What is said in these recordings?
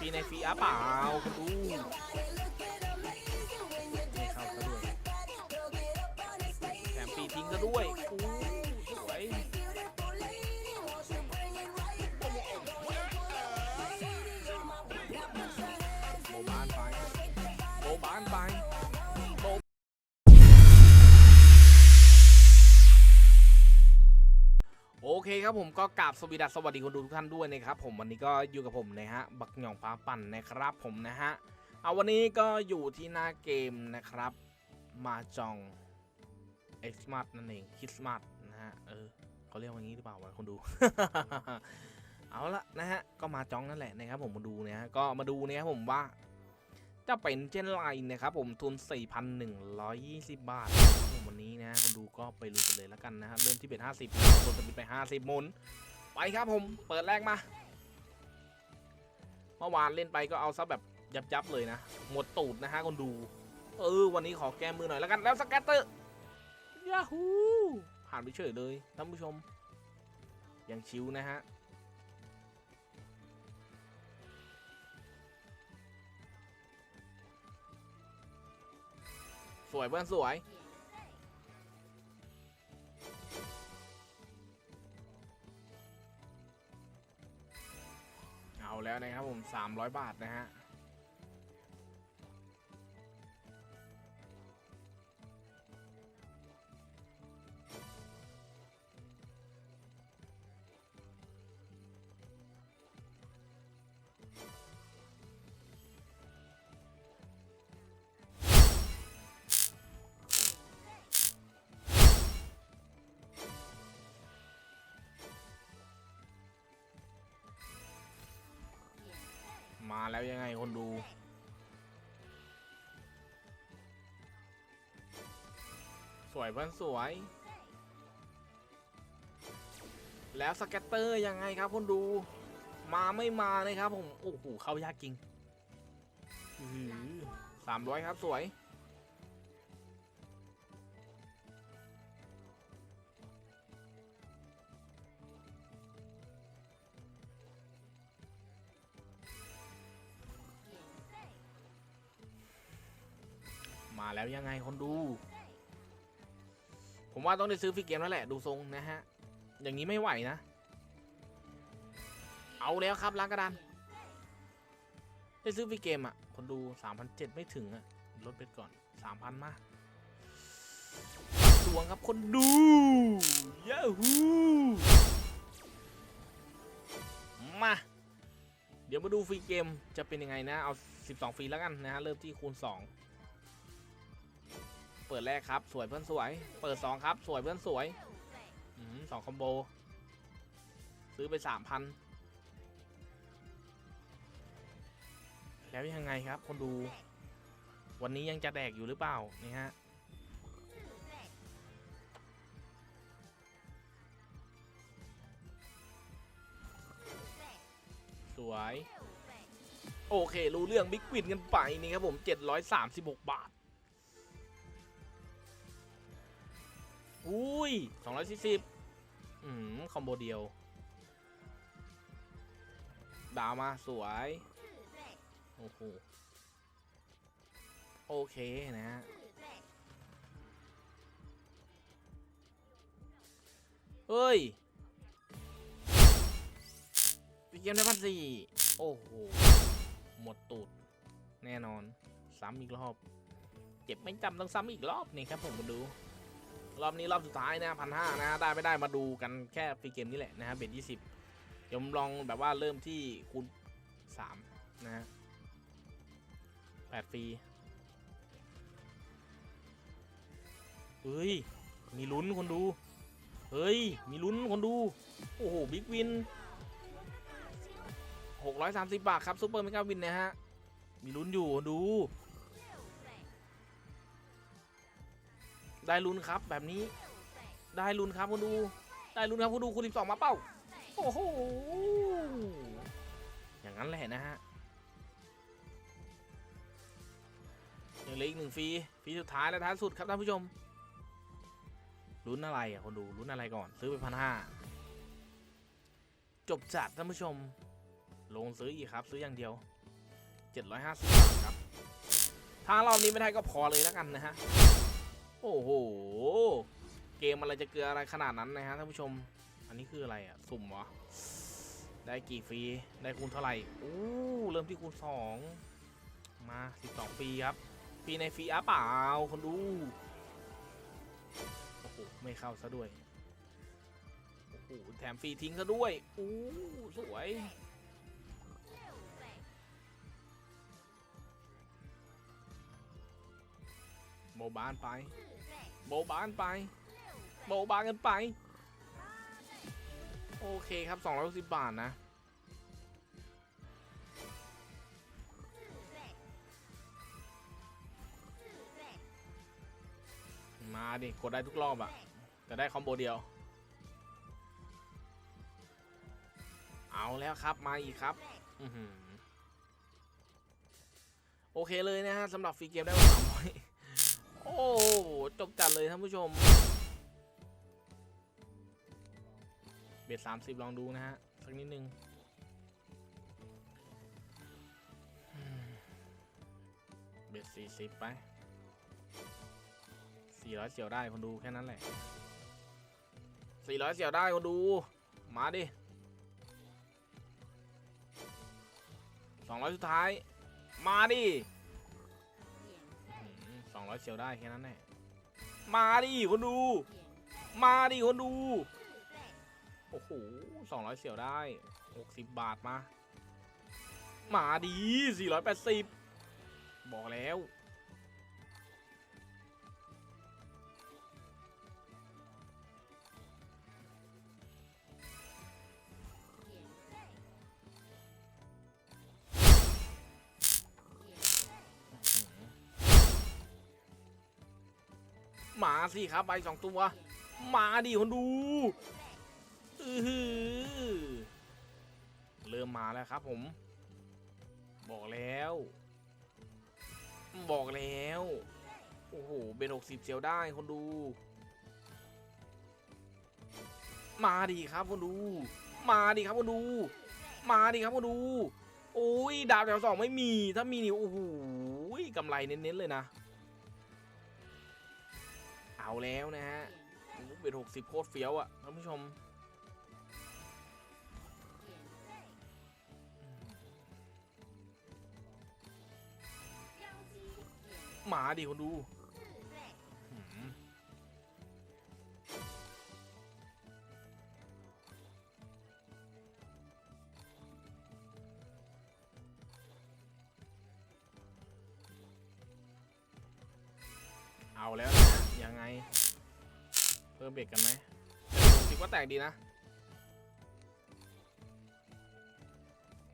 ปีในฟรีอะเปล่าคุณดู ครับผมก็กราบสวีดัสสวัสดีคนดูทุกท่านด้วยนะครับผมวันนี้ก็อยู่กับผมนะฮะบักหย่องฟ้าปั่นนะครับผมนะฮะเอาวันนี้ก็อยู่ที่หน้าเกมนะครับ มาจองเอ็กซ์มาร์นั่นเองคริสต์มาสนะฮะเออเขาเรียกว่างี้หรือเปล่าวะคนดู เอาละนะฮะก็มาจองนั่นแหละนะครับผมมาดูนะฮะก็มาดูนะครับผมว่าจะเป็นเช่นไรนะครับผมทุน 4,120 บาทนะครับผม วันนี้นะคนดูก็ไปลุยกันเลยแล้วกันนะฮะเริ่มที่เป็น50คนจะมีไป50หมุน ไปครับผมเปิดแรกมา เมื่อวานเล่นไปก็เอาซะแบบยับๆเลยนะ หมดตูดนะฮะคนดู เออ วันนี้ขอแก้มือหน่อยแล้วกันแล้วสแกตเตอร์ยาฮูผ่านไปเฉยเลยท่านผู้ชม ยังชิวนะฮะสวยเพื่อนสวย 300 บาทนะฮะ มาแล้วยังไงคนดู สวยเพื่อนสวย แล้วสเก็ตเตอร์ยังไงครับคนดู มาไม่มานะครับผม โอ้โหเข้ายากจริงสามร้อยครับสวย มาแล้วยังไงคนดู ผมว่าต้องได้ซื้อฟรีเกมแล้วแหละดูทรงนะฮะ อย่างนี้ไม่ไหวนะ เอาแล้วครับล้างกระดาน ได้ซื้อฟรีเกมอะ คนดู 3,700 ไม่ถึงอะ ลดไปก่อน 3,000 มาดวงครับคนดูยาฮูมา เดี๋ยวมาดูฟรีเกมจะเป็นยังไงนะ เอา 12 ฟรีแล้วกันนะฮะ เริ่มที่คูณ 2 เปิดแรกครับ สวยเพื่อนสวย เปิด 2 ครับ สวยเพื่อนสวยอสองคอมโบ ซื้อไป 3,000 แล้วยังไงครับ คนดู วันนี้ยังจะแดกอยู่หรือเปล่า นี่ฮะสวย โอเค รู้เรื่องบิ๊กวินกันไปนี่ครับผม 736 บาท อุ้ย240อืมคอมโบเดียว ดาวมาสวย โอ้โห โอเคนะฮะเฮ้ยพี่เกมได้พันสี่ โอ้โห หมดตูด แน่นอน ซ้ำอีกรอบ เจ็บไม่จำต้องซ้ำอีกรอบนี่ครับผมมาดู รอบนี้รอบสุดท้ายนะพันห้านะได้ไม่ได้มาดูกันแค่ฟรีเกมนี่แหละนะฮะเบ็ดยี่สิบเดี๋ยวผมลองแบบว่าเริ่มที่คูณสามนะฮะแปดฟรีเฮ้ย มีลุ้นคนดู เฮ้ย มีลุ้นคนดู โอ้โห บิ๊กวิน 630 บาทครับซูเปอร์เมกาวินนะฮะ มีลุ้นอยู่คนดู ได้ลุ้นครับแบบนี้ ได้ลุ้นครับคนดู ได้ลุ้นครับคนดูคูณ12มาเป้า โอ้โห อย่างนั้นแหละนะฮะยังเหลืออีกหนึ่งฟรีฟรีสุดท้ายและท้ายสุดครับท่านผู้ชมลุ้นอะไรอะคนดูลุ้นอะไรก่อนซื้อไปพันห้าจบจัดท่านผู้ชม ลงซื้ออีกครับ ซื้ออย่างเดียว 750บาทครับ ถ้ารอบนี้ไม่ได้ก็พอเลยแล้วกันนะฮะ โอ้โห เกมอะไรจะเกลืออะไรขนาดนั้นนะฮะท่านผู้ชม อันนี้คืออะไรอะสุ่มเหรอได้กี่ฟรี ได้คูณเท่าไหร่อู้เริ่มที่คูณสองมา 12 ปีครับ ปีในฟรีอะเปล่าคนดู โอ้โห ไม่เข้าซะด้วย โอ้โห แถมฟรีทิ้งซะด้วยอู้สวย บบานไป โบบานไป โบบานกันไป โอเคครับ260บาทนะมาดิกดได้ทุกรอบอะแต่ได้คอมโบเดียว เอาแล้วครับมาอีกครับโอเคเลยนะฮะสำหรับฟรีเกมได้สามร้อย โอ้โหจบจัดเลยท่านผู้ชม เบ็ดสามสิบลองดูนะฮะ สักนิดนึงเบ็ดสี่สิบไปสี่ร้อยเสียวได้คนดูแค่นั้นแหละสี่ร้อยเสียวได้คนดู มาดิสองร้อยสุดท้าย มาดิ สองร้อยเซลได้แค่นั้นแหละมาดิคนดู มาดิคนดู โอ้โหสองร้อยเซลได้หกสิบบาทมา มาดีสี่ร้อยแปดสิบบอกแล้ว มาสิครับใบสองตัว มาดิคนดูอือหือเริ่มมาแล้วครับผม บอกแล้ว บอกแล้ว โอ้โหเบนหกสิบเซียวได้คนดู มาดิครับคนดู มาดิครับคนดู มาดิครับคนดูโอ้ยดาวแถวสองไม่มี ถ้ามีนี่โอ้โหกำไรเน้นๆเลยนะ เอาแล้วนะฮะโอ้โหเบ็ดหกสิบโคตรเฟี้ยวอะท่านผู้ชม หมาดิคนดู ยังไง เพิ่มเบรกกันไหมคิดว่าแตกดีนะ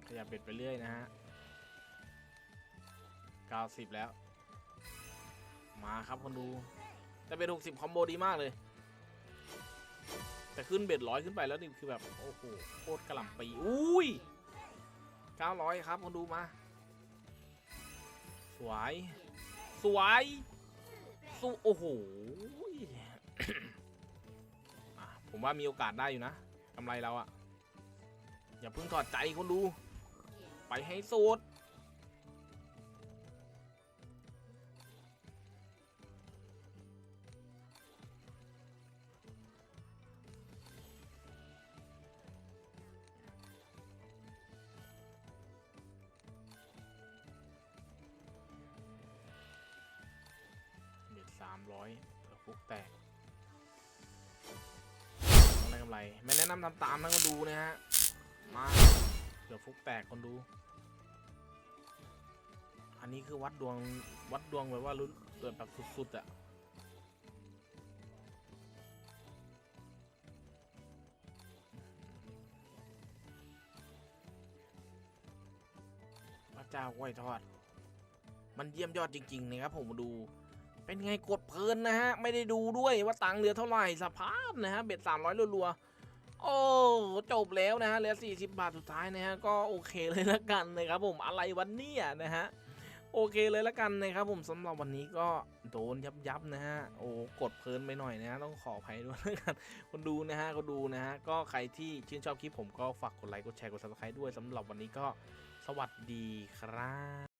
ขยับเบ็ดไปเรื่อยนะฮะ 90 แล้ว มาครับคนดู แต่เป็น 60 คอมโบดีมากเลย แต่ขึ้นเบ็ดร้อยขึ้นไปแล้วนี่คือแบบ โอ้โหโคตรกระหล่ำปี อุ้ย 900 ครับคนดูมา สวย สวย สู้โอ้โหผมว่ามีโอกาสได้อยู่นะกำไรเราอะอย่าเพิ่งถอดใจคนดู ไปให้สุด เบ็ดสามร้อยเผื่อฟุกแตกต้องได้กำไร ไม่แนะนำทำตามนะก็ดูนะฮะ มาเผื่อฟุกแตกคนดู อันนี้คือวัดดวง วัดดวงแบบว่าลุ้นเกิดแบบสุดๆอะพระเจ้าไว้ทอด มันเยี่ยมยอดจริง ๆ นะครับผมดู เป็นไงกดเพลินนะฮะ ไม่ได้ดูด้วยว่าตังค์เหลือเท่าไหร่สภาพนะฮะเบ็ดสามร้อยรัวๆโอ้จบแล้วนะฮะเหลือ40บาทสุดท้ายนะฮะก็โอเคเลยละกันนะครับผมอะไรวันนี้นะฮะโอเคเลยละกันนะครับผมสำหรับวันนี้ก็โดนยับยับนะฮะโอ้กดเพลินไปหน่อยนะฮะต้องขออภัยด้วยแล้วกันคนดูนะฮะก็ดูนะฮะก็ใครที่ชื่นชอบคลิปผมก็ฝากกดไลค์กดแชร์กด subscribe ด้วยสำหรับวันนี้ก็สวัสดีครับ